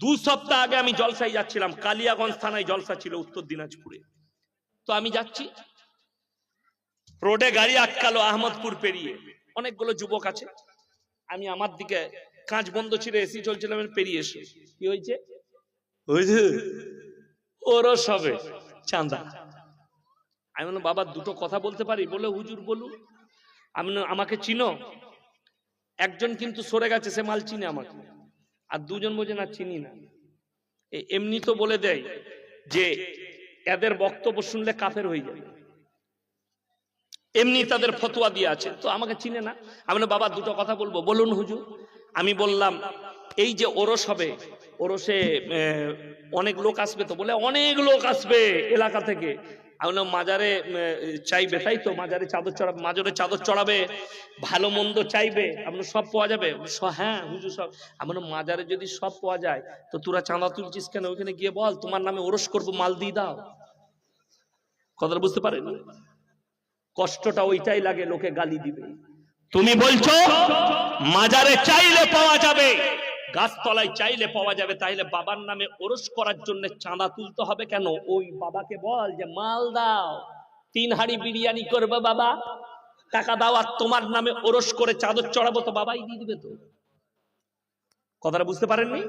দু সপ্তাহ আগে আমি জলসায় যাচ্ছিলাম কালিয়াগঞ্জ থানায় জলসা ছিল উত্তর দিনাজপুরে। তো আমি যাচ্ছি। রোডে গাড়ি আটকালো আহমদপুর পেরিয়ে। অনেকগুলো যুবক আছে। আমি আমার দিকে কাঁচ বন্ধ ছিল এসি চলছিলাম পেরিয়ে এসে। কি হয়েছে? ওরও সবে চাঁদা। আমি বললাম বাবা দুটো কথা বলতে পারি? বলে হুজুর বলুন। আমি আমাকে চিনো। একজন কিন্তু সরে গেছে সে মাল চিনে আমাকে। আর দুজন বোঝে না, চিনি না। এমনি তো বলে দেয় যে এদের বক্তব্য শুনলে কাফের হয়ে যাবে। এমনি তাদের ফতোয়া দিয়ে আছে। তো আমাকে চিনে না। আমি বাবা, দুটো কথা বলব। বলুন হুজুর, আমি বললাম, এই যে ওরস হবে, ওরসে অনেক লোক আসবে তো বলে, অনেক লোক আসবে এলাকা থেকে। বললাম, মাজারে চাইবে তাই তো? মাজারে চাদর চড়াবে মাজারে চাদর চড়াবে ভালো মন্দ চাইবে আপনার সব পাওয়া যাবে? হ্যাঁ হুজুর সব। আমার মাজারে যদি সব পাওয়া যায় তো তোরা চাঁদা তুলছিস কেন? ওইখানে গিয়ে বল তোমার নামে ওরস করব মাল দিয়ে দাও। কথাটা বুঝতে পারেন? কষ্টটা ওইটাই লাগে লোকে গালি দিবে। তুমি বলছো মাজারে চাইলে পাওয়া যাবে। গাছতলায় চাইলে পাওয়া যাবে, তাইলে বাবার নামে ওরস করার জন্য চাঁদা তুলতে হবে কেন? ওই বাবাকে বল যে, মাল দাও, তিন হাড়ি বিরিয়ানি করবে বাবা, টাকা দাও আর তোমার নামে ওরস করে চাদর চড়াবো। তো বাবাই দিয়ে দিবে তো। কথাটা বুঝতে পারেননি?